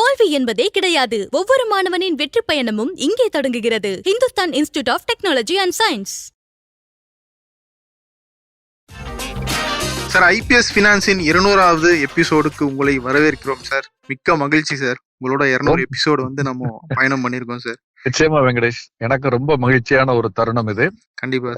தோல்வி என்பதே கிடையாது. ஒவ்வொரு மாணவனின் வெற்றி பயணமும் இங்கே தொடங்குகிறது. Hindustan institute of technology and science. Sir IPS ஃபினான்ஸின் இருநூறாவது எபிசோடுக்கு உங்களை வரவேற்கிறோம் சார். மிக்க மகிழ்ச்சி சார். உங்களோட இருநூறு எபிசோடு வந்து நம்ம பயணம் பண்ணியிருக்கோம் சார். நிச்சயமா வெங்கடேஷ். எனக்கு ரொம்ப மகிழ்ச்சியான ஒரு தருணம் இது. கண்டிப்பா.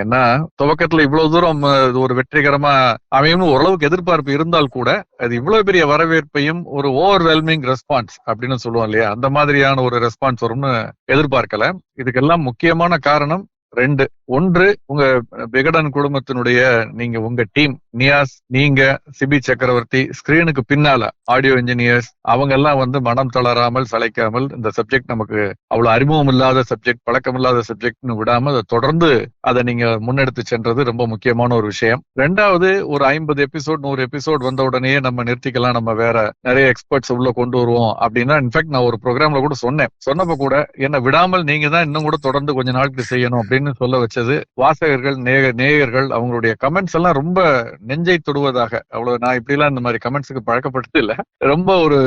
ஏன்னா துவக்கத்துல இவ்வளவு தூரம் இது ஒரு வெற்றிகரமா அமையும்னு ஓரளவுக்கு எதிர்பார்ப்பு இருந்தால் கூட அது இவ்வளவு பெரிய வரவேற்பையும் ஒரு ஓவர்வெல்மிங் ரெஸ்பான்ஸ் அப்படின்னு சொல்லுவோம் இல்லையா? அந்த மாதிரியான ஒரு ரெஸ்பான்ஸ் வரும்னு எதிர்பார்க்கல. இதுக்கெல்லாம் முக்கியமான காரணம் ரெண்டு ஒன்று உங்க விகடன் குடும்பத்தினுடைய நீங்க உங்க டீம் நியாஸ் நீங்க சிபி சக்கரவர்த்தி ஸ்கிரீனுக்கு பின்னால ஆடியோ இன்ஜினியர்ஸ் அவங்க எல்லாம் வந்து மனம் தளராமல் சளைக்காமல் இந்த சப்ஜெக்ட் நமக்கு அவ்வளவு அறிமுகம் இல்லாத சப்ஜெக்ட் பழக்கம் இல்லாத சப்ஜெக்ட்னு விடாம அதை தொடர்ந்து அதை நீங்க முன்னெடுத்து சென்றது ரொம்ப முக்கியமான ஒரு விஷயம். ரெண்டாவது ஒரு ஐம்பது எபிசோட் நூறு எபிசோட் வந்த உடனே நம்ம நிறுத்திக்கலாம் நம்ம வேற நிறைய எக்ஸ்பர்ட்ஸ் உள்ள கொண்டு வருவோம் அப்படின்னா இன்ஃபேக்ட் நான் ஒரு ப்ரோக்ராம்ல கூட சொன்னேன். சொன்னப்ப கூட என்ன விடாமல் நீங்க தான் இன்னும் கூட தொடர்ந்து கொஞ்ச நாளுக்கு செய்யணும் அப்படின்னு சொல்ல வச்சது. வாசகர்கள் நேய நேயர்கள் அவங்களுடைய கமெண்ட்ஸ் எல்லாம் ரொம்ப நெஞ்சை தொடுவதாக. அவ்வளவு நான் இப்படி எல்லாம் இந்த மாதிரி கமெண்ட்ஸுக்கு பழக்கப்பட்டது இல்ல. ரொம்ப ஒரு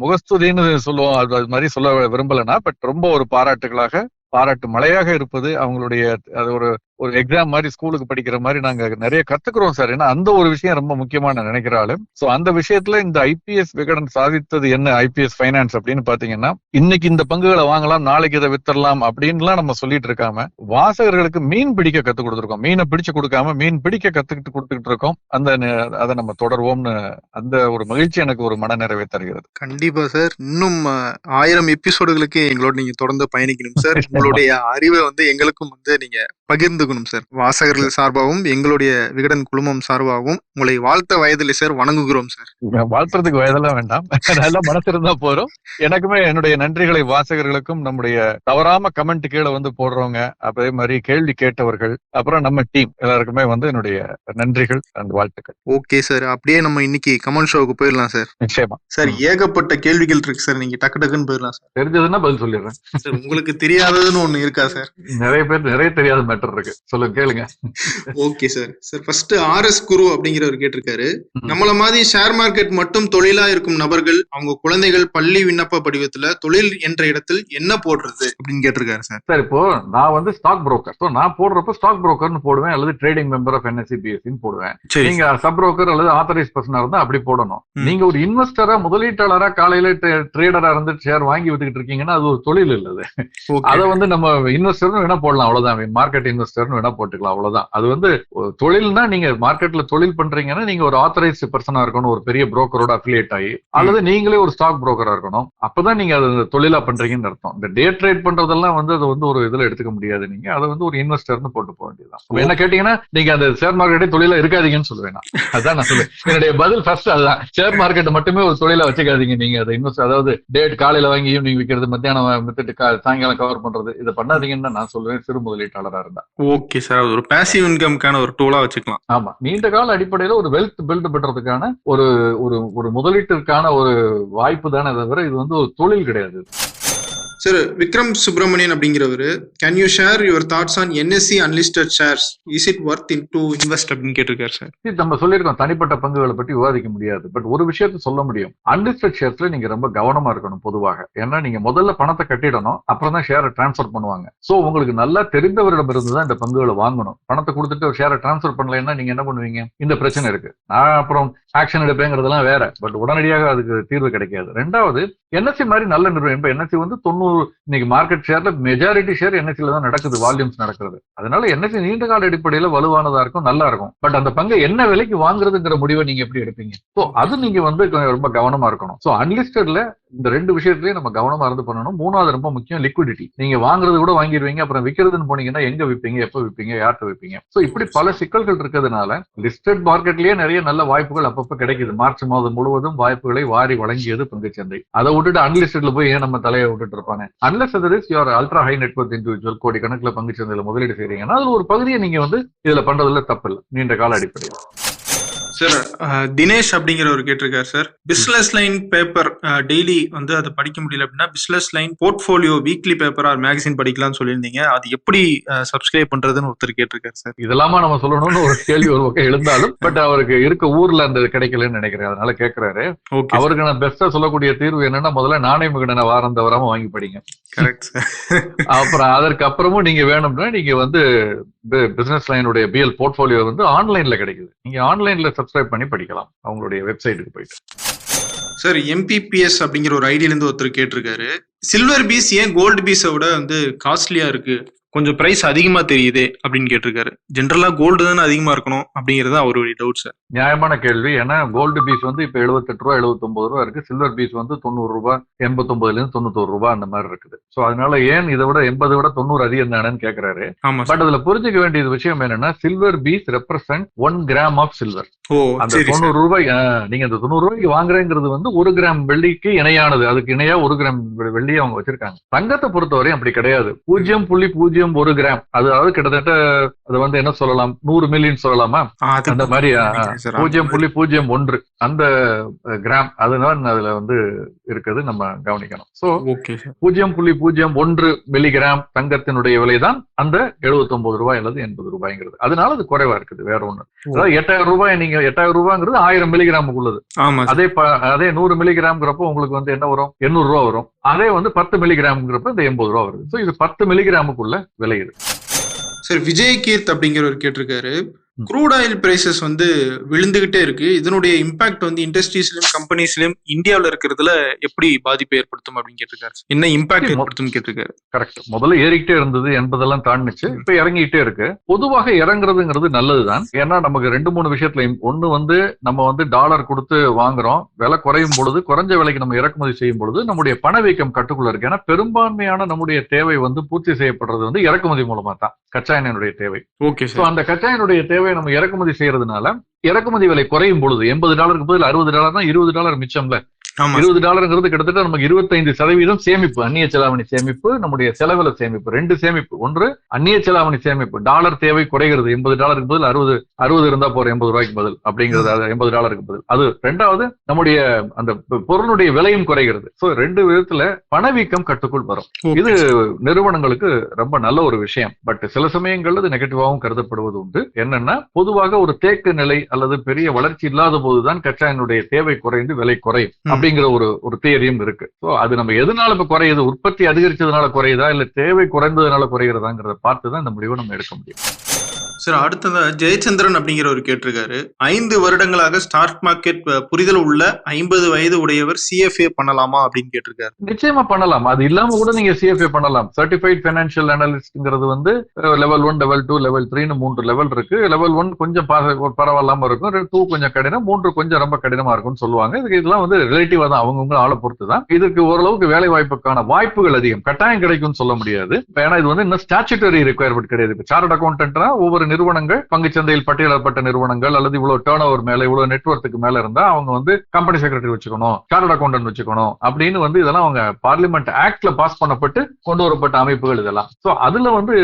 முகஸ்துதின்னு சொல்லுவோம். அது அது மாதிரி சொல்ல விரும்பலன்னா பட் ரொம்ப ஒரு பாராட்டுகளாக பாராட்டு மழையாக இருப்பது அவங்களுடைய அது ஒரு ஒரு எக்ஸாம் மாதிரி ஸ்கூலுக்கு படிக்கிற மாதிரி நாங்க நிறைய கத்துக்கிறோம் சார் ஏன்னா அந்த ஒரு விஷயம் ரொம்ப முக்கியமா நான் நினைக்கிற ஆளு. சோ அந்த விஷயத்துல இந்த ஐபிஎஸ் விகடன் சாதித்தது என்ன? ஐபிஎஸ் ஃபைனான்ஸ் அப்படின்னு பாத்தீங்கன்னா இன்னைக்கு இந்த பங்குகளை வாங்கலாம் நாளைக்கு இதை வித்தரலாம் அப்படின்லாம் நம்ம சொல்லிட்டு இருக்காம வாசகர்களுக்கு மீன் பிடிக்க கத்து கொடுத்துருக்கோம். மீனை பிடிச்சு கொடுக்காம மீன் பிடிக்க கத்துக்கிட்டு கொடுத்துக்கிட்டு இருக்கோம். அந்த அதை நம்ம தொடர்வோம்னு அந்த ஒரு மகிழ்ச்சி எனக்கு ஒரு மனநிறைவை தருகிறது. கண்டிப்பா சார் இன்னும் ஆயிரம் எபிசோடுகளுக்கு எங்களோட நீங்க தொடர்ந்து பயணிக்கணும் சார் உங்களுடைய அறிவை வந்து எங்களுக்கும் வந்து நீங்க பகிர்ந்துக்கணும் சார். வாசகர்கள் சார்பாகவும் எங்களுடைய விகடன் குழுமம் சார்பாகவும் உங்களை வாழ்த்த வயதில் சார் வணங்குகிறோம் சார். வாழ்த்துறதுக்கு வயதெல்லாம் வேண்டாம். நல்ல மனசு இருந்தா போறோம் எனக்குமே என்னுடைய நன்றிகளை வாசகர்களுக்கும் நம்முடைய தவறாம கமெண்ட் கீழே வந்து போடுறவங்க அதே மாதிரி கேள்வி கேட்டவர்கள் அப்புறம் நம்ம டீம் எல்லாருக்குமே வந்து என்னுடைய நன்றிகள் அந்த வாழ்த்துக்கள். ஓகே சார் அப்படியே நம்ம இன்னைக்கு கமெண்ட் ஷோவுக்கு போயிடலாம் சார். நிச்சயமா. சார் ஏகப்பட்ட கேள்விகள் இருக்கு சார். நீங்க டக்கு டக்குன்னு போயிடலாம் சார். தெரிஞ்சதுன்னா பதில் சொல்லிடுறேன். சார் உங்களுக்கு தெரியாததுன்னு ஒண்ணு இருக்கா சார்? நிறைய பேர் நிறைய தெரியாத மேட்டர் இருக்கு. சொல்லுங்க கேளுங்க. Okay sir sir first RS Guru அப்படிங்கிறவர் கேட்டிருக்காரு. நம்மள மாதிரி ஷேர் மார்க்கெட் மட்டும் தொழிலா இருக்கும் நபர்கள் அவங்க குழந்தைகள் பள்ளி விண்ணப்ப படிவத்துல தொழில் என்ற இடத்தில் என்ன போடுறது அப்படின்னு கேட்டிருக்காரு சார் சார் இப்போ நான் வந்து ஸ்டாக் புரோக்கர் ஸோ நான் போடுறப்ப ஸ்டாக் புரோக்கர்னு போடுவேன் அல்லது ட்ரேடிங் மெம்பர் ஆஃப் என்எஸ்சி பிஎஸ்சின்னு போடுவேன். நீங்க சப் புரோக்கர் அல்லது ஆத்தரைஸ் பர்சனா இருந்தா அப்படி போடணும். நீங்க ஒரு இன்வெஸ்டரா முதலீட்டாளரா காலையில ட்ரேடரா இருந்து ஷேர் வாங்கி வித்துக்கிட்டு இருக்கீங்கன்னா அது ஒரு தொழில் இல்ல அது. ஓகே அதை வந்து நம்ம இன்வெஸ்டர்னு வேணா போடலாம் அவ்வளவுதான். மார்க்கெட் இன்வெஸ்டர்னு வேணா போட்டுக்கலாம் அவ்வளவுதான். அது வந்து தொழில்னா நீங்க மார்க்கெட்ல தொழில் பண்றீங்கன்னா நீங்க ஒரு ஆத்தரைஸ்டு பர்சனா இருக்கணும் ஒரு பெரிய புரோக்கரோட அஃபிலியேட் ஆகி அல்லது நீங்களே ஒரு ஸ்டாக் புரோக்கரா இருக்கணும். அப்பதான் நீங்க அது தொழிலா பண்றீங்கன்னு அர்த்தம். இந்த டே ட்ரேட் பண்றதெல்லாம் வந்து அது வந்து ஒரு இதுல எடுத்துக்க முடியாது நீங்க. அதை வந்து ஒரு இன்வெஸ்டர்னு போட்டு போக வேண்டியதுதான். என்ன கேட்டீங்கன்னா நீங்க அந்த ஷேர் மார்க்கெட்டே தொழிலா இருக்காதீங்கன்னு சொல்லுவேன். அதான் நான் சொல்லுவேன். என்னுடைய பதில் ஃபர்ஸ்ட் அதுதான். ஷேர் மார்க்கெட் மட்டுமே ஒரு தொழிலா வச்சுக்காதீங்க நீங்க. அதை இன்வெஸ்ட் அதாவது டேட் காலையில வாங்கி ஈவினிங் விற்கிறது மத்தியானம் வித்துட்டு சாயங்காலம் கவர் பண்றது இதை பண்ணாதீங்கன்னு நான் சொல்லுவேன். சிறு முதலீட்டாளரா இருந்தா. Okay sir. அது ஒரு பேசிவ் இன்கம்க்கான ஒரு டூலா வச்சுக்கலாம். ஆமா. நீண்ட கால அடிப்படையில ஒரு வெல்த் பில்ட் பண்றதுக்கான ஒரு ஒரு ஒரு முதலீட்டிற்கான ஒரு வாய்ப்பு தானே தவிர இது வந்து ஒரு தொழில் கிடையாது. Sir Vikram Subramanian அப்படிங்கிறவரு can you share your thoughts on NSE unlisted shares is it worth in to invest அப்படின்னு கேட்டிருக்காரு சார் இது நம்ம சொல்லியிருக்கோம் தனிப்பட்ட பங்குகளை பற்றி விவாதிக்க முடியாது. பட் ஒரு விஷயத்த சொல்ல முடியும். அன்லிஸ்டட் ஷேர்ஸ்ல நீங்க ரொம்ப கவனமா இருக்கணும் பொதுவாக. ஏன்னா நீங்க முதல்ல பணத்தை கட்டிடணும் அப்புறம் தான் ஷேரை டிரான்ஸ்ஃபர் பண்ணுவாங்க. சோ உங்களுக்கு நல்லா தெரிந்தவரிடம் இருந்து தான் இந்த பங்குகளை வாங்கணும். பணத்தை கொடுத்துட்டு ஒரு ஷேரை டிரான்ஸ்ஃபர் பண்ணலைன்னா நீங்க என்ன பண்ணுவீங்க? இந்த பிரச்சனை இருக்கு. நான் அப்புறம் ஆக்ஷன் எடுப்பேங்கிறதெல்லாம் வேற. பட் உடனடியாக அதுக்கு தீர்வு கிடைக்காது. ரெண்டாவது என்எஸ்சி மாதிரி நல்ல நிறுவனம் இப்போ என்எஸ்சி வந்து தொண்ணூறு இன்னைக்கு மார்க்கெட் ஷேர்ல மெஜாரிட்டி ஷேர் என்எஸ்சியில தான் நடக்குது வால்யூம்ஸ் நடக்கிறது. அதனால என்எஸ்சி நீண்ட கால அடிப்படையில வலுவானதா இருக்கும் நல்லா இருக்கும். பட் அந்த பங்கு என்ன விலைக்கு வாங்குறதுங்கிற முடிவை நீங்க எப்படி எடுப்பீங்க? ஸோ அது நீங்க வந்து கொஞ்சம் ரொம்ப கவனமா இருக்கணும். ஸோ அன்லிஸ்டட்ல இந்த ரெண்டு விஷயத்துலயும் நம்ம கவனமா இருந்து பண்ணணும். மூணாவது ரொம்ப முக்கியம் லிக்விடிட்டி நீங்க வாங்குறது கூட வாங்கிடுவீங்க அப்புறம் விற்கிறதுன்னு போனீங்கன்னா எங்க விற்பீங்க எப்ப விற்பீங்க யார்கிட்ட விற்பீங்க சோ இப்படி பல சிக்கல்கள் இருக்கிறதுனால லிஸ்டட் மார்க்கெட்லயே நிறைய நல்ல வாய்ப்புகள் அப்பப்ப கிடைக்குது. மார்ச் மாதம் முழுவதும் வாய்ப்புகளை வாரி வழங்கியது பங்குச்சந்தை. அதை விட்டுட்டு அன்லிஸ்டட்ல போய் ஏன் நம்ம தலையை விட்டுட்டு இருப்பாங்க அன்லஸ் அது is your ultra high network individual crore கணக்குல பங்குச்சந்தையில முதலீடு செய்றீங்கன்னா அது ஒரு பகுதியை நீங்க வந்து இதுல பண்றதுல தப்பு இல்லை நீண்ட கால அடிப்படையில். சார் தினேஷ் அப்படிங்கிறவர் கேட்டிருக்காரு sir business line paper daily வந்து அதை படிக்க முடியல அப்படின்னா business line portfolio weekly paper or magazine படிக்கலாம்னு சொல்லியிருந்தீங்க. அது எப்படி சப்ஸ்கிரைப் பண்றதுன்னு ஒருத்தர் கேட்டிருக்காரு சார் இதெல்லாமா நம்ம சொல்லணும்னு ஒரு கேள்வி ஒரு பக்கம் எழுந்தாலும் பட் அவருக்கு இருக்க ஊர்ல அந்த கிடைக்கலன்னு நினைக்கிறேன். அதனால கேக்குறாரு. ஓகே அவருக்கு நான் பெஸ்டா சொல்லக்கூடிய தீர்வு என்னன்னா முதல்ல நாணய விகடனை வாரம் தவறாம வாங்கி படிங்க. கரெக்ட் சார் அப்புறம் அதற்கு அப்புறமும் நீங்க வேணும்னா நீங்க வந்து பிசினஸ் லைனுடைய பிஎல் போர்ட்ஃபோலியோ வந்து ஆன்லைன்ல கிடைக்குது. நீங்க ஆன்லைன்ல சப்ஸ்கிரைப் பண்ணி படிக்கலாம். அவங்களுடைய வெப்சைட்டுக்கு போயிட்டு. சார் எம்பிபிஎஸ் அப்படிங்கிற ஒரு ஐடியில இருந்து ஒருத்தர் கேட்டிருக்காரு. சில்வர் பீஸ் ஏன் கோல்டு பீஸை விட வந்து காஸ்ட்லியா இருக்கு? கொஞ்சம் பிரைஸ் அதிகமா தெரியுதே அப்படின்னு கேட்டிருக்காரு. ஜென்ரலா கோல்டு தானே அதிகமா இருக்கணும் அப்படிங்கிறது அவருடைய டவுட் சார் நியாயமான கேள்வி. ஏன்னா கோல்டு பீஸ் வந்து இப்ப 78 ரூபா 79 ரூபா இருக்கு. சில்வர் பீஸ் வந்து தொண்ணூறு ரூபாய் எண்பத்தொன்பதுல இருந்து தொண்ணூத்தோரு ரூபாய் அந்த மாதிரி இருக்குது. சோ அதனால ஏன் இதை விட எண்பதை விட தொண்ணூறு அதிகம் தானேன்னு கேக்குறாரு. பட் அதுல புரிஞ்சுக்க வேண்டியது விஷயம் என்னன்னா silver piece represent one gram of silver அந்த தொண்ணூறு ரூபாய் நீங்க அந்த தொண்ணூறு ரூபாய்க்கு வாங்குறேங்கிறது வந்து ஒரு கிராம் வெள்ளிக்கு இணையானது. அதுக்கு இணையா ஒரு கிராம் வெள்ளியை அவங்க வச்சிருக்காங்க. தங்கத்தை பொறுத்தவரை அப்படி கிடையாது. பூஜ்ஜியம் புள்ளி பூஜ்ஜியம் ஒரு கிராம். அதாவது கிட்டத்தட்ட அது வந்து என்ன சொல்லலாம்? நூறு மில்லியன் சொல்லலாமா? அந்த மாதிரி. பூஜ்ஜியம் புள்ளி பூஜ்ஜியம் ஒன்று. அந்த கிராம். அதுதான் அதுல வந்து இருக்குது. நம்ம கவனிக்கணும். சோ பூஜ்ஜியம் புள்ளி பூஜ்ஜியம் ஒன்று மில்லிகிராம் தங்கத்தினுடைய விலைதான் அந்த 79 ரூபாய் அல்லது எண்பது ரூபாய்ங்கிறது. அதனால அது குறைவா இருக்குது. வேற ஒண்ணு அதாவது எட்டாயிரம் ரூபாய் நீங்க எட்டாயிரம் ரூபாய்ங்கிறது ஆயிரம் மில்லிகிராமுக்கு உள்ளது ஆமா சார் அதே அதே நூறு மில்லிகிராம்ங்கிறப்போ உங்களுக்கு வந்து என்ன வரும்? எண்ணூறு ரூபா வரும். அதே வந்து பத்து மில்லிகிராம்ங்கிறப்ப இந்த எண்பது ரூபா வருது. சோ இது பத்து மில்லிகிராமுக்குள்ள விலை இது. சார் விஜய் கீர்த் அப்படிங்கிறவர் கேட்டிருக்காரு. க்ரூட் ஆயில் பிரைசஸ் வந்து விழுந்துகிட்டே இருக்கு. இதனுடைய இம்பாக்ட் வந்து இண்டஸ்ட்ரீஸ்லயும் கம்பெனிஸ்லயும் இந்தியாவுல இருக்கிறதுல எப்படி பாதிப்பை ஏற்படுத்தும் அப்படின்னு கேட்டிருக்காரு என்ன இம்பாக்ட் ஏற்படுத்தும் கேட்டிருக்காரு? கரெக்ட் முதல்ல ஏறிக்கிட்டே இருந்தது எண்பதெல்லாம் தாண்டிச்சு இப்ப இறங்கிட்டே இருக்கு. பொதுவாக இறங்குறதுங்கிறது நல்லதுதான். ஏன்னா நமக்கு ரெண்டு மூணு விஷயத்துல ஒண்ணு வந்து நம்ம வந்து டாலர் கொடுத்து வாங்குறோம். விலை குறையும் பொழுது குறைஞ்ச விலைக்கு நம்ம இறக்குமதி செய்யும் பொழுது நம்முடைய பணவீக்கம் கட்டுக்குள்ள இருக்கு. ஏன்னா பெரும்பான்மையான நம்முடைய தேவை வந்து பூர்த்தி செய்யப்படுறது வந்து இறக்குமதி மூலமா தான் கச்சா எண்ணெயினுடைய தேவை. ஓகே அந்த கச்சா எண்ணெயுடைய தேவையை நம்ம இறக்குமதி செய்யறதுனால இறக்குமதி விலை குறையும் பொழுது எண்பது டாலருக்கு பதில் அறுபது டாலர்னா இருபது டாலர் மிச்சம்ல இருபது டாலருங்கிறது கிட்டத்தட்ட நமக்கு இருபத்தைந்து சதவீதம் சேமிப்பு அந்நிய செலாவணி சேமிப்பு நம்முடைய செலவுல சேமிப்பு ரெண்டு சேமிப்பு. ஒன்று அந்நிய செலாவணி சேமிப்பு. டாலர் தேவை குறைகிறது. எண்பது டாலருக்கு பதில் அறுபது அறுபது இருந்தா போற எண்பது ரூபாய்க்கு பதில் அப்படிங்கிறது எண்பது டாலருக்கு பதில். அது ரெண்டாவது நம்முடைய அந்த பொருளுடைய விலையும் குறைகிறது. சோ ரெண்டு விதத்துல பணவீக்கம் கட்டுக்குள் வரும். இது நிறுவனங்களுக்கு ரொம்ப நல்ல ஒரு விஷயம். பட் சில சமயங்கள்ல இது நெகட்டிவாகவும் கருதப்படுவது உண்டு. என்னன்னா பொதுவாக ஒரு தேக்க நிலை அல்லது பெரிய வளர்ச்சி இல்லாத போதுதான் கச்சா எண்ணெயுடைய தேவை குறைந்து விலை குறையும். அப்படிங்கிற ஒரு ஒரு தியரியும் இருக்கு. ஸோ அது நம்ம எதனால இப்போ குறையுது? உற்பத்தி அதிகரிச்சதுனால குறையுதா? இல்ல தேவை குறைந்ததுனால குறைகிறதாங்கிறத பார்த்து தான் இந்த முடிவை நம்ம எடுக்க முடியும். சரி அடுத்ததா ஜெயச்சந்திரன் அப்படிங்கிறவர் கேட்டிருக்காரு. ஐந்து வருடங்களாக ஸ்டாக் மார்க்கெட் புரிதல் உள்ள ஐம்பது வயது உடையவர் சிஎஃப்ஏ பண்ணலாமா அப்படின்னு கேட்டிருக்காரு. நிச்சயமா பண்ணலாம். அது இல்லாம கூட நீங்க சிஎஃப்ஏ பண்ணலாம். சர்டிஃபைட் பைனான்சியல் அனாலிஸ்ட்ங்கிறது வந்து level one level two level த்ரீனு மூன்று லெவல் இருக்கு. லெவல் ஒன் கொஞ்சம் பரவாயில்லாம இருக்கும். டூ கொஞ்சம் கடினம் மூன்று கொஞ்சம் ரொம்ப கடினமா இருக்கும்னு சொல்லுவாங்க. இதுக்கு இதெல்லாம் வந்து ரிலேட்டிவா தான் அவங்கவுங்க ஆளை பொறுத்து தான். இதுக்கு ஓரளவுக்கு வேலை வாய்ப்புக்கான வாய்ப்புகள் அதிகம். கட்டாயம் கிடைக்கும்னு சொல்ல முடியாது. ஏன்னா இது வந்து இன்னும் ஸ்டாச்சுட்டரி ரெக்குயர்மெண்ட் கிடையாது. சார்ட் அக்கௌண்டன்ட்னா ஒவ்வொரு நிறுவனங்கள் பங்குச்சந்தையில் பட்டியலப்பட்ட நிறுவனங்கள் அல்லது இவ்வளவு டேர்ன் ஓவர் மேல இவ்வளவு நெட்ஒர்க்கு மேல இருந்தா அவங்க வந்து கம்பெனி செக்ரட்டரி வச்சுக்கணும் சார்ட் அக்கௌண்டன்ட் வச்சுக்கணும் அப்படின்னு வந்து இதெல்லாம் அவங்க பார்லிமெண்ட் ஆக்ட்ல பாஸ் பண்ணப்பட்டு கொண்டு வரப்பட்ட அமைப்புகள் இதெல்லாம். சோ அதுல வந்து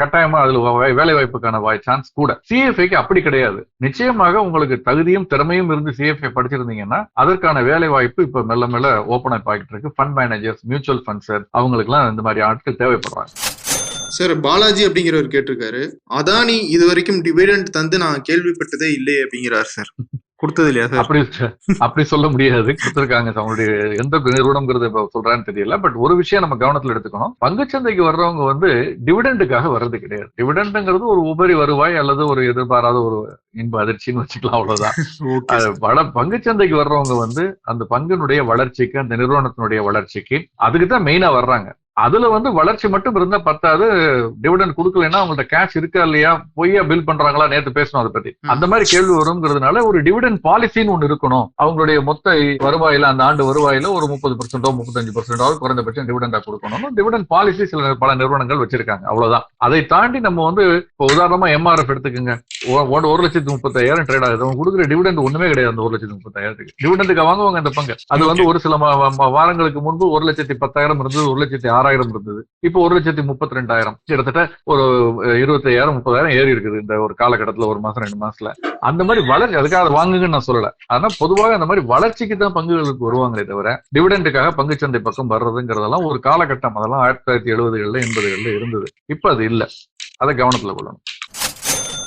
கட்டாயமா அதுல வேலை வாய்ப்புக்கான வாய் சான்ஸ் கூட. சிஎஃப்ஐக்கு அப்படி கிடையாது. நிச்சயமாக உங்களுக்கு தகுதியும் திறமையும் இருந்து சிஎஃப்ஐ படிச்சிருந்தீங்கன்னா அதற்கான வேலை வாய்ப்பு இப்ப மெல்ல மெல்ல ஓபன் அப் ஆகிட்டு இருக்கு. ஃபண்ட் மேனேஜர்ஸ் மியூச்சுவல் ஃபண்ட்ஸ் அவங்களுக்கு எல்லாம் இந்த மாதிரி ஆட்கள் தேவைப்படுறாங்க சார் பாலாஜி அப்படிங்கிறவர் கேட்டிருக்காரு. அதானி இது வரைக்கும் டிவிடெண்ட் தந்து நான் கேள்விப்பட்டதே இல்லையே அப்படிங்கிறார் சார் கொடுத்தது இல்லையா சார் அப்படி அப்படி சொல்ல முடியாது. கொடுத்திருக்காங்க அவங்களுடைய எந்த நிறுவனம்ங்கிறது இப்ப சொல்றான்னு தெரியல. பட் ஒரு விஷயம் நம்ம கவனத்துல எடுத்துக்கணும். பங்குச்சந்தைக்கு வர்றவங்க வந்து டிவிடெண்டுக்காக வர்றது கிடையாது. டிவிடெண்டுங்கிறது ஒரு உபரி வருவாய் அல்லது ஒரு எதிர்பாராத ஒரு இன்ப அதிர்ச்சின்னு வச்சுக்கலாம் அவ்வளவுதான். வள பங்குச்சந்தைக்கு வர்றவங்க வந்து அந்த பங்கினுடைய வளர்ச்சிக்கு அந்த நிறுவனத்தினுடைய வளர்ச்சிக்கு அதுக்கு தான் மெயினா வர்றாங்க. அதுல வந்து வளர்ச்சி மட்டும் இருந்தா பத்தாது. டிவிடெண்ட் கொடுக்கலன்னா அவங்கள்ட்ட கேஷ் இருக்கா இல்லையா? பொய்யா பில் பண்றாங்களா? நேத்து பேசணும் அதை பத்தி. அந்த மாதிரி கேள்வி வருங்கிறதுனால ஒரு டிவிடெண்ட் பாலிசின்னு ஒண்ணு இருக்கணும். அவங்களுடைய மொத்த வருவாயில அந்த ஆண்டு வருவாயில ஒரு முப்பது பர்சன்டோ முப்பத்தஞ்சு பர்சன்டோ குறைந்தபட்சம் டிவிடெண்டா கொடுக்கணும் டிவிடெண்ட் பாலிசி சில பல நிறுவனங்கள் வச்சிருக்காங்க. அவ்வளவுதான். அதை தாண்டி நம்ம வந்து இப்போ உதாரணமா எம்ஆர்எஃப் எடுத்துக்கோங்க. ஒரு- லட்சத்தி முப்பத்தாயிரம் ட்ரேட் ஆகுது. அவங்க கொடுக்குற டிவிடெண்ட் ஒண்ணுமே கிடையாது அந்த ஒரு லட்சத்தி முப்பத்தாயிரத்துக்கு டிவிடெண்டுக்கு வாங்குவாங்க அந்த பங்கு. அது வந்து ஒரு சில வாரங்களுக்கு முன்பு ஒரு லட்சத்தி பத்தாயிரம் இருந்தது ஒரு லட்சத்தி ஆறாயிரம் ஆறாயிரம் இருந்தது. இப்போ ஒரு லட்சத்தி முப்பத்தி ரெண்டாயிரம் கிட்டத்தட்ட ஒரு இருபத்தி ஐயாயிரம் முப்பதாயிரம் ஏறி இருக்குது இந்த ஒரு காலகட்டத்துல ஒரு மாசம் ரெண்டு மாசத்துல. அந்த மாதிரி வளர்ச்சி அதுக்காக அதை வாங்குங்கன்னு நான் சொல்லல. ஆனா பொதுவாக அந்த மாதிரி வளர்ச்சிக்கு தான் பங்குகளுக்கு வருவாங்களே தவிர டிவிடெண்டுக்காக பங்குச்சந்தை பக்கம் வர்றதுங்கிறதெல்லாம் ஒரு காலகட்டம். அதெல்லாம் ஆயிரத்தி தொள்ளாயிரத்தி எழுபதுகள்ல எண்பதுகள்ல இருந்தது. இப்ப அது இல்ல. அதை கவனத்துல கொள்ளணும்.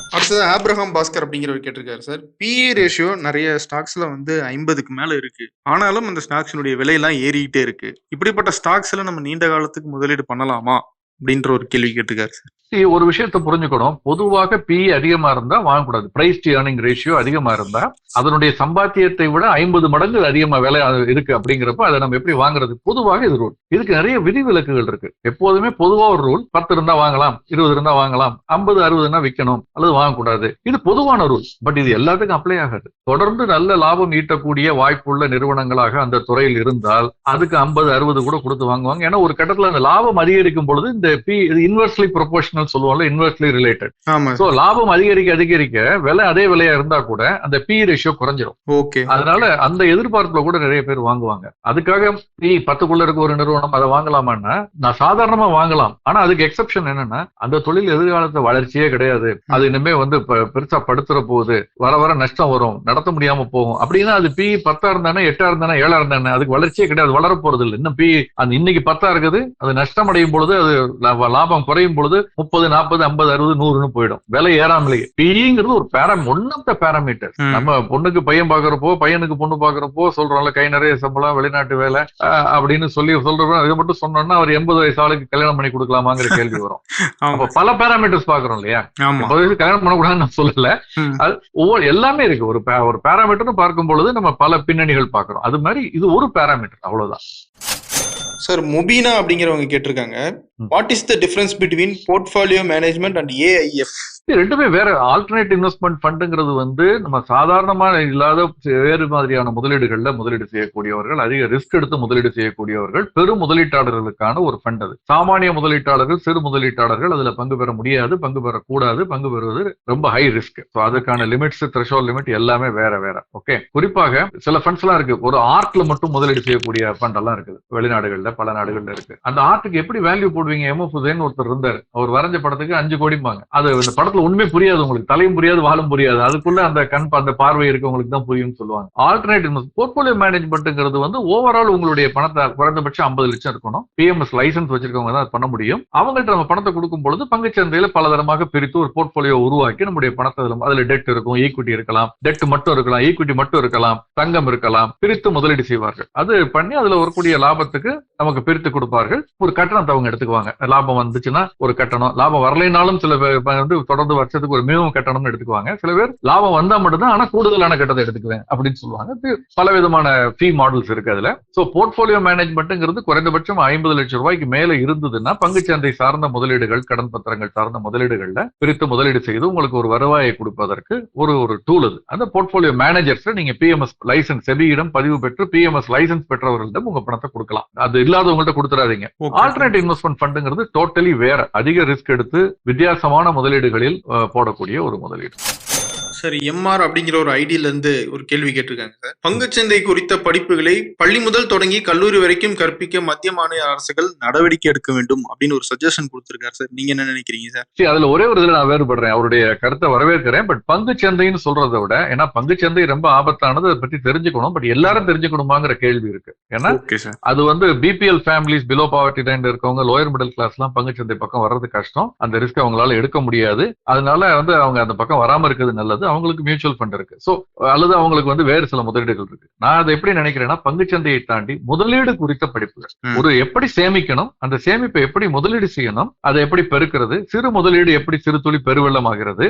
அடுத்தது ஆப்ரஹாம் பாஸ்கர் அப்படிங்கிறவர் கேட்டிருக்காரு சார். பிஇ ரேஷியோ நிறைய ஸ்டாக்ஸ்ல வந்து ஐம்பதுக்கு மேல இருக்கு. ஆனாலும் அந்த ஸ்டாக்ஸினுடைய விலையெல்லாம் ஏறிக்கிட்டே இருக்கு. இப்படிப்பட்ட ஸ்டாக்ஸ்ல நம்ம நீண்ட காலத்துக்கு முதலீடு பண்ணலாமா? அப்படின்ற ஒரு கேள்வி கேட்டிருக்காரு சார். ஒரு விஷயத்த புரிஞ்சுக்கணும். பொதுவாக பி அதிகமா இருந்தா வாங்கக்கூடாது. பிரைஸ் டு ஏர்னிங் ரேஷியோ அதிகமா இருந்தா அதனுடைய சம்பாத்தியத்தை விட ஐம்பது மடங்கு அதிகமா விலை இருக்கு அப்படிங்கிறப்ப அதை நம்ம எப்படி வாங்குறது? பொதுவாக இது ரூல் இதுக்கு நிறைய விதிவிலக்குகள் இருக்கு. எப்போதுமே பொதுவா ஒரு ரூல் பத்து இருந்தா வாங்கலாம் இருபது இருந்தா வாங்கலாம் ஐம்பது அறுபதுனா விற்கணும் அல்லது வாங்கக்கூடாது. இது பொதுவான ரூல் பட் இது எல்லாத்துக்கும் அப்ளை ஆகாது. தொடர்ந்து நல்ல லாபம் ஈட்டக்கூடிய வாய்ப்புள்ள நிறுவனங்களாக அந்த துறையில் இருந்தால் அதுக்கு ஐம்பது அறுபது கூட கொடுத்து வாங்குவாங்க. ஏன்னா ஒரு கட்டத்தில் அந்த லாபம் அதிகரிக்கும் பொழுது இந்த பி இன்வெர்ஸ்லி ப்ரொபோஷனல் சொல்லுவாங்கல்ல இன்வெர்ஸ்லி ரிலேட்டட் ஆமா. சோ லாபம் அதிகரிக்க அதிகரிக்க விலை அதே விலையா இருந்தா கூட அந்த பி ரேஷியோ குறைஞ்சிரும். ஓகே அதனால அந்த எதிர்பார்ப்புல கூட நிறைய பேர் வாங்குவாங்க. அதுக்காக பி பத்துக்குள்ள இருக்க ஒரு நிறுவனம் அதை வாங்கலாமான்னா நான் சாதாரணமா வாங்கலாம். ஆனா அதுக்கு எக்ஸெப்ஷன் என்னன்னா அந்த தொழில் எதிர்காலத்துல வளர்ச்சியே கிடையாது. அது இனிமே வந்து பெருசா படுத்துற போகுது. வர வர நஷ்டம் வரும். நடத்த முடியாம போகும். அப்படின்னா அது பி பத்தா இருந்தானே எட்டா இருந்தானே ஏழா இருந்தானே அதுக்கு வளர்ச்சியே கிடையாது. வளர போறது இல்லை இன்னும் பி அந்த இன்னைக்கு பத்தா இருக்குது அது நஷ்டம் அடையும் பொழுது அது லாபம் குறையும் பொழுது முப்பது நாற்பது ஐம்பது அறுபது நூறுன்னு போயிடும். விலை ஏறாமலேயே. பிங்கிறது ஒரு பேரம் ஒன் ஆஃப் த பேராமீட்டர். நம்ம பொண்ணுக்கு பையன் பாக்குறப்போ பையனுக்கு பொண்ணு பாக்குறப்போ சொல்றோம்ல கை நிறைய சம்பளம் வெளிநாட்டு வேலை அப்படின்னு சொல்லி சொல்றோம் இதை மட்டும் சொன்னோம்னா அவர் எண்பது வயசு ஆளுக்கு கல்யாணம் பண்ணி கொடுக்கலாமாங்கிற கேள்வி வரும். அப்ப பல பேராமீட்டர்ஸ் பாக்குறோம் இல்லையா? எண்பது வயசு கல்யாணம் பண்ணக்கூடாதுன்னு நான் சொல்லல. அது ஒவ்வொரு எல்லாமே இருக்கு. ஒரு ஒரு பேராமீட்டர்னு பார்க்கும் பொழுது நம்ம பல பின்னணிகள் பாக்குறோம் அது மாதிரி இது ஒரு பேராமீட்டர் அவ்வளவுதான். சார் முபீனா அப்படிங்கிறவங்க கேட்டிருக்காங்க. What is the difference between portfolio management and AIF ரெண்டுமே வேற ஆல்டர்னேட் இன்வெஸ்ட்மெண்ட் ஃபண்டுங்கிறது வந்து நம்ம சாதாரணமான இல்லாத வேறு மாதிரியான முதலீடுகளில் முதலீடு செய்யக்கூடியவர்கள் அதிக ரிஸ்க் எடுத்து முதலீடு செய்யக்கூடியவர்கள் பெரும் முதலீட்டாளர்களுக்கான ஒரு ஃபண்ட் அது. சாமானிய முதலீட்டாளர்கள் சிறு முதலீட்டாளர்கள் அதுல பங்கு பெற முடியாது பங்கு பெறக்கூடாது பங்கு பெறுவது ரொம்ப ஹை ரிஸ்க் ஸோ அதுக்கான லிமிட்ஸ் த்ரெஷோல் லிமிட் எல்லாமே வேற வேற. ஓகே குறிப்பாக சில ஃபண்ட்ஸ் எல்லாம் இருக்கு. ஒரு ஆர்ட்ல மட்டும் முதலீடு செய்யக்கூடிய ஃபண்ட் எல்லாம் இருக்குது. வெளிநாடுகளில் பல நாடுகள்ல இருக்கு. அந்த ஆர்ட்டுக்கு எப்படி வேல்யூ போடுவீங்க? எம்எஃப் ஒருத்தர் இருந்தார். அவர் வரைஞ்ச படத்துக்கு அஞ்சு கோடிம்பாங்க. அது இந்த படத்துல உண்மை புரியாது உங்களுக்கு. தலையும் புரியாது வாழும் புரியாது. அதுக்குள்ள அந்த கண் அந்த பார்வை இருக்கவங்களுக்கு தான் புரியும்னு சொல்லுவாங்க. ஆல்டர்னேட் போர்ட்போலியோ மேனேஜ்மெண்ட்ங்கிறது வந்து ஓவரால் உங்களுடைய பணத்தை குறைந்தபட்சம் ஐம்பது லட்சம் இருக்கணும். பிஎம்எஸ் லைசன்ஸ் வச்சிருக்கவங்க தான் பண்ண முடியும். அவங்கள்ட்ட நம்ம பணத்தை கொடுக்கும் பொழுது பங்குச்சந்தையில பலதரமாக பிரித்து ஒரு போர்ட்போலியோ உருவாக்கி நம்முடைய பணத்தை அதுல- அதுல டெட் இருக்கும் ஈக்விட்டி இருக்கலாம் டெட் மட்டும் இருக்கலாம் ஈக்விட்டி மட்டும் இருக்கலாம் தங்கம் இருக்கலாம் பிரித்து முதலீடு செய்வார்கள். அது பண்ணி அதுல வரக்கூடிய லாபத்துக்கு நமக்கு பிரித்து கொடுப்பார்கள். ஒரு கட்டணத்தை அவங்க எடுத்துக்குவாங்க. லாபம் வந்துச்சுன்னா ஒரு கட்டணம். லாபம் வரலைனாலும் சில வந்து தொடர்ந்து வந்து வருஷத்துக்கு ஒரு மினிமம் கட்டணம்னு எடுத்துக்குவாங்க. சில பேர் லாபம் வந்தா மட்டும்தான் ஆனா கூடுதலான கட்டணத்தை எடுத்துக்குவேன் அப்படின்னு சொல்லுவாங்க. பல விதமான ஃபீ மாடல்ஸ் இருக்கு அதுல. சோ போர்ட்போலியோ மேனேஜ்மெண்ட்ங்கிறது குறைந்தபட்சம் ஐம்பது லட்சம் ரூபாய்க்கு மேல இருந்ததுன்னா பங்குச்சந்தை சார்ந்த முதலீடுகள் கடன் பத்திரங்கள் சார்ந்த முதலீடுகள்ல பிரித்து முதலீடு செய்து உங்களுக்கு ஒரு வருவாயை கொடுப்பதற்கு ஒரு ஒரு டூல் அது. அந்த போர்ட்போலியோ மேனேஜர்ஸ் நீங்க பிஎம்எஸ் லைசன்ஸ் செபியிடம் பதிவு பெற்று பிஎம்எஸ் லைசன்ஸ் பெற்றவர்களிடம் உங்க பணத்தை கொடுக்கலாம். அது இல்லாதவங்கள்ட்ட கொடுத்துறாதீங்க. ஆல்டர்னேட் இன்வெஸ்ட்மெண்ட் ஃபண்டுங்கிறது டோட்டலி வேற. அதிக ரிஸ்க் எடுத்து வித்தியாசமான முதலீடுகளில் போடக்கூடிய ஒரு முதலீடு. சார் எம்ஆர் அப்படிங்கிற ஒரு ஐடியில இருந்து ஒரு கேள்வி கேட்டிருக்காங்க சார். பங்குச்சந்தை குறித்த படிப்புகளை பள்ளி முதல் தொடங்கி கல்லூரி வரைக்கும் கற்பிக்க மத்திய மாநில அரசுகள் நடவடிக்கை எடுக்க வேண்டும் அப்படின்னு ஒரு சஜஷன் கொடுத்திருக்காரு சார். நீங்க என்ன நினைக்கிறீங்க சார்? அதுல ஒரே ஒரு இதுல நான் வேறுபடுறேன். அவருடைய கருத்தை வரவேற்கிறேன். பட் பங்கு சந்தைன்னு சொல்றதை விட ஏன்னா பங்கு சந்தை ரொம்ப ஆபத்தானது அதை பத்தி தெரிஞ்சுக்கணும். பட் எல்லாரும் தெரிஞ்சுக்கணுமாங்கிற கேள்வி இருக்கு. ஏன்னா அது வந்து பிபிஎல் ஃபேமிலிஸ் பிலோ பாவர்ட்டி லைன்ல இருக்கவங்க லோயர் மிடில் கிளாஸ் எல்லாம் பங்குச்சந்தை பக்கம் வர்றது கஷ்டம். அந்த ரிஸ்க் அவங்களால எடுக்க முடியாது. அதனால வந்து அவங்க அந்த பக்கம் வராம இருக்கிறது நல்லது. அவங்களுக்கு மியூச்சுவல் ஃபண்ட் இருக்கு. சோ அல்லது அவங்களுக்கு வந்து வேறு சில முதலீடுகள் இருக்கு. நான் அதை எப்படி நினைக்கிறேன்னா பங்குச்சந்தையை தாண்டி முதலீடு குறித்த படிப்புகள். ஒரு எப்படி சேமிக்கணும் அந்த சேமிப்பை எப்படி முதலீடு செய்யணும் அதை எப்படி பெருக்கிறது சிறு முதலீடு எப்படி சிறு துளி பெருவெள்ளமாகிறது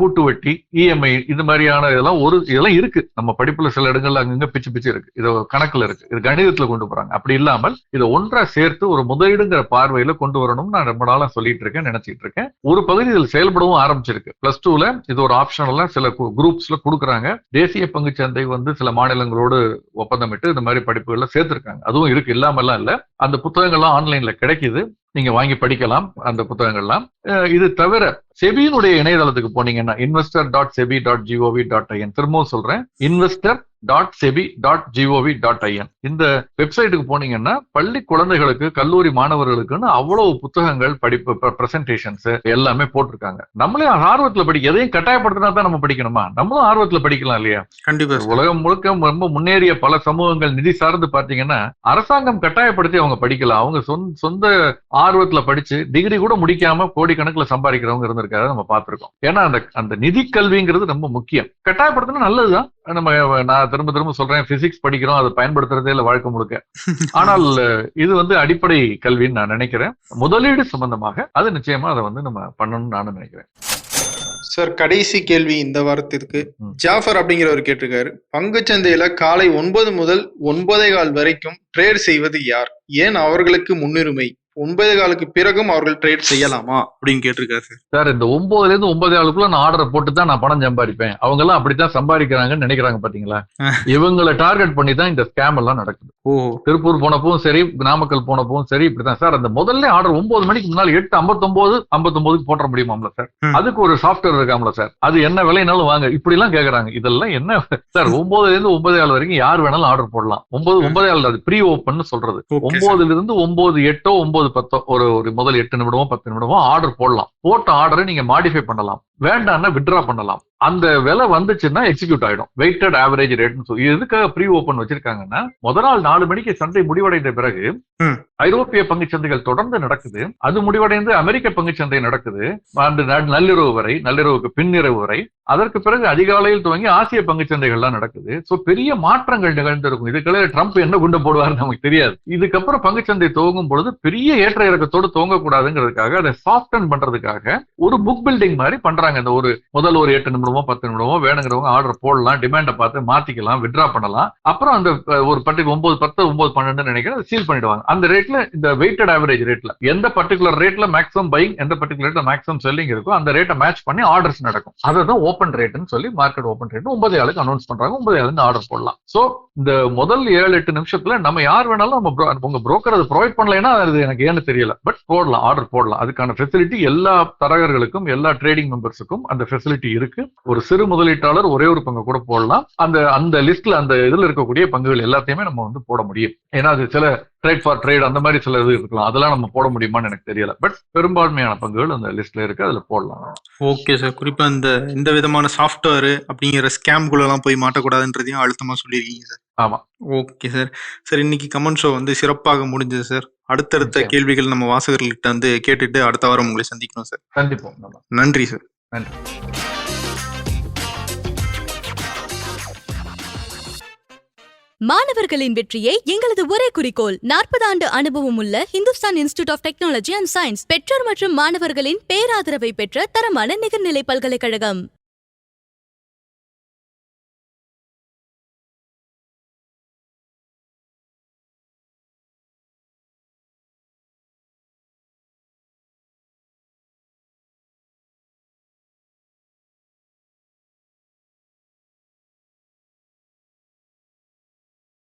கூட்டு வட்டி இஎம்ஐ இது மாதிரியான இதெல்லாம் ஒரு இதெல்லாம் இருக்கு. நம்ம படிப்புல சில இடங்கள்ல அங்கங்க பிச்சு பிச்சு இருக்கு. இது கணக்குல இருக்கு. இது கணிதத்துல கொண்டு போறாங்க. அப்படி இல்லாமல் இதை ஒன்றா சேர்த்து ஒரு முதலீடுங்கிற பார்வையில கொண்டு வரணும்னு நான் ரொம்ப நாளா சொல்லிட்டு இருக்கேன் நினைச்சிட்டு இருக்கேன். ஒரு பகுதி இதில் செயல்படவும் ஆரம்பிச்சிருக்கு. பிளஸ் டூல இது ஒரு ஆப்ஷனலா சில குரூப்ஸ்ல கொடுக்குறாங்க. தேசிய பங்கு சந்தை வந்து சில மாநிலங்களோடு ஒப்பந்தமிட்டு இந்த மாதிரி படிப்புகள்ல சேர்த்திருக்காங்க. அதுவும் இருக்கு. இல்லாம எல்லாம் இல்ல. அந்த புத்தகங்கள்லாம் ஆன்லைன்ல கிடைக்குது. நீங்க வாங்கி படிக்கலாம் அந்த புத்தகங்கள்லாம். இது தவிர செபியினுடைய இணையதளத்துக்கு போனீங்கன்னா investor dot SEBI dot GOV dot IN திரும்பவும் சொல்றேன் investor dot SEBI dot GOV dot IN இந்த வெப்சைட்டுக்கு போனீங்கன்னா பள்ளி குழந்தைகளுக்கு கல்லூரி மாணவர்களுக்குன்னு அவ்வளவு புத்தகங்கள் படிப்பு பிரசன்டேஷன்ஸ் எல்லாமே போட்டிருக்காங்க. நம்மளே ஆர்வத்துல படிக்க எதையும் கட்டாயப்படுத்தினா தான் நம்ம படிக்கணுமா? நம்மளும் ஆர்வத்துல படிக்கலாம் இல்லையா? கண்டிப்பா உலகம் முழுக்க ரொம்ப முன்னேறிய பல சமூகங்கள் நிதி சார்ந்து பாத்தீங்கன்னா அரசாங்கம் கட்டாயப்படுத்தி அவங்க படிக்கலாம் அவங்க சொந்த ஆர்வத்துல படிச்சு டிகிரி கூட முடிக்காம கோடிக்கணக்குல சம்பாதிக்கிறவங்க இருந்திருக்காரு நம்ம பார்த்திருக்கோம். ஏன்னா அந்த அந்த நிதி கல்விங்கிறது ரொம்ப முக்கியம். கட்டாயப்படுத்தினா நல்லதுதான். நம்ம நான் திரும்ப திரும்ப சொல்றேன் பிசிக்ஸ் படிக்கிறோம் அதை பயன்படுத்துறதே இல்ல வாழ்க்கை முழுக்க. ஆனால் இது வந்து அடிப்படை கல்வின்னு நான் நினைக்கிறேன். முதலீடு சம்பந்தமாக அது நிச்சயமா அதை வந்து நம்ம பண்ணணும்னு நானும் நினைக்கிறேன். சார் கடைசி கேள்வி இந்த வாரத்திற்கு. ஜாஃபர் அப்படிங்கிறவர் கேட்டிருக்காரு. பங்குச்சந்தையில காலை ஒன்பது முதல் ஒன்பதே கால் வரைக்கும் ட்ரேட் செய்வது யார்? ஏன் அவர்களுக்கு முன்னுரிமை? ஒன்பதே காலுக்கு பிறகும் அவர்கள் ட்ரேட் செய்யலாமா அப்படின்னு கேட்டிருக்காரு சார். சார் இந்த ஒன்பதுல இருந்து ஒன்பது ஆளுக்குள்ள நான் ஆர்டர் போட்டு தான் நான் பணம் சம்பாதிப்பேன். அவங்க எல்லாம் அப்படித்தான் சம்பாதிக்கிறாங்கன்னு நினைக்கிறாங்க பாத்தீங்களா. இவங்களை டார்கெட் பண்ணி தான் இந்த ஸ்கேம் எல்லாம் நடக்குது. திருப்பூர் போனப்பவும் சரி நாமக்கல் போனப்பவும் சரி இப்படிதான் சார். அந்த முதல்ல ஆர்டர் ஒன்பது மணிக்கு முன்னால எட்டு ஐம்பத்தொன்பது ஐம்பத்தொன்பதுக்கு போட்ட முடியுமாம்ல சார். அதுக்கு ஒரு சாஃப்ட்வேர் இருக்காம்ல சார். அது என்ன விலைனாலும் வாங்க. இப்படி எல்லாம் கேக்குறாங்க. இதெல்லாம் என்ன சார் ஒன்பதுல இருந்து ஒன்பது ஆள் வரைக்கும் யார் வேணாலும் ஆர்டர் போடலாம். ஒன்பது. ஒன்பதே ஆள் அது ப்ரீ ஓப்பன் சொல்றது. ஒன்பதுல இருந்து ஒன்பது எட்டோ ஒன்பது பத்தோ ஒரு ஒரு முதல் எட்டு நிமிடமோ பத்து நிமிடமோ ஆர்டர் போடலாம். போட்ட ஆர்டரை நீங்க மாடிஃபை பண்ணலாம். வேண்டாம்னா வித்ட்ரா பண்ணலாம். அந்த விலை வந்துச்சுன்னா எக்ஸிக்யூட் ஆயிடும். வெயிட்டட் ஆவரேஜ் ரேட்னு எதுக்காக ப்ரீ ஓப்பன் வச்சிருக்காங்கன்னா முத நாள் நாலு மணிக்கு சந்தை முடிவடைந்த பிறகு. ஐரோப்பிய பங்குச்சந்தைகள் தொடர்ந்து நடக்குது. அது முடிவடைந்து அமெரிக்க பங்குச்சந்தை நடக்குது. அந்த ந- நள்ளிரவு வரை நள்ளிரவுக்கு பின்னிரவு வரை. அதற்கு பிறகு அதிகாலையில் துவங்கி ஆசிய பங்குச்சந்தைகள்லாம் நடக்குது. சோ பெரிய மாற்றங்கள் நிகழ்ந்திருக்கும். இதுக்குள்ள ட்ரம்ப் என்ன குண்டை போடுவாருன்னு நமக்கு தெரியாது. இதுக்கப்புறம் பங்குச்சந்தை துவங்கும் பொழுது பெரிய ஏற்ற இறக்கத்தோடு துவங்கக்கூடாதுங்கிறதுக்காக அதை சாஃப்டன் பண்றதுக்காக ஒரு புக் பில்டிங் மாதிரி பண்றாங்க. இந்த ஒரு முதல் ஒரு எட்டு நிமிடமோ பத்து நிமிடமோ வேணுங்கிறவங்க ஆர்டர் போடலாம் டிமாண்டை பார்த்து மாத்திக்கலாம் விட்ரா பண்ணலாம். அப்புறம் அந்த ஒரு பர்டிகுலர் ஒன்பது பத்து ஒன்பது பன்னெண்டு நினைக்கிறேன் சீல் பண்ணிடுவாங்க. அந்த ரேட்ல இந்த வெயிட்டட் ஆவரேஜ் ரேட்ல எந்த பர்டிகுலர் ரேட்ல மேக்ஸிமம் பைங் எந்த பர்டிகுலர் ரேட்ல மேக்ஸிமம் செல்லிங் இருக்கோ அந்த ரேட்டை மேட்ச் பண்ணி ஆர்டர்ஸ் நடக்கும். அதுதான் ஓப்பன் ரேட்னு சொல்லி மார்க்கெட் ஓப்பன் ரேட் ஒன்பது ஆளுக்கு அனௌன்ஸ் பண்றாங்க ஒன்பது ஆளுக்கு ஆர்டர் போடலாம். சோ இந்த முதல் ஏழு எட்டு நிமிஷத்துல நம்ம யார் வேணாலும் நம்ம உங்க புரோக்கர் அது ப்ரொவைட் பண்ணலைன்னா அது எனக்கு ஏன்னு தெரியல. பட் போடலாம் ஆர்டர் போடலாம். அதுக்கான ஃபெசிலிட்டி எல்லா தரகர்களுக்கும் எல்லா ட்ரேடிங் மெம்பர்ஸுக்கும் அந்த ஃபெசிலிட்டி இருக்கு. ஒரு சிறு முதலீட்டாளர் ஒரே ஒரு பங்கு கூட போடலாம். அந்த அந்த லிஸ்ட்ல அந்த இதுல இருக்கக்கூடிய பங்குகள் எல்லாத்தையுமே நம்ம வந்து போட முடியும். ஏன்னா அது சில ட்ரேட் ஃபார் ட்ரேட் அந்த மாதிரி சில இது இருக்கலாம். அதெல்லாம் நம்ம போட முடியுமான்னு எனக்கு தெரியல. பட் பெரும்பான்மையான பங்குகள் அந்த லிஸ்ட்ல இருக்கு. அதுல போடலாம். ஓகே சார் குறிப்பா இந்த இந்த விதமான சாஃப்ட்வேர் அப்படிங்கிற ஸ்கேம்குள்ள எல்லாம் போய் மாட்டக்கூடாதுன்றதையும் அழுத்தமா சொல்லியிருக்கீங்க சார் ஆமா. ஓகே சார் சார் இன்னைக்கு கமெண்ட் ஷோ வந்து சிறப்பாக முடிஞ்சது சார் அடுத்தடுத்த. கேள்விகள் நம்ம வாசகர்கள்ட்ட வந்து கேட்டுட்டு அடுத்த வாரம் உங்களை சந்திக்கணும் சார் கண்டிப்போம். நம்ம நன்றி சார் நன்றி. மாணவர்களின் வெற்றியே எங்களது ஒரே குறிக்கோள். நாற்பது ஆண்டு அனுபவம் உள்ள Hindustan institute of technology and science பெற்றோர் மற்றும் மாணவர்களின் பேராதரவை பெற்ற தரமான நிகர்நிலை பல்கலைக்கழகம்.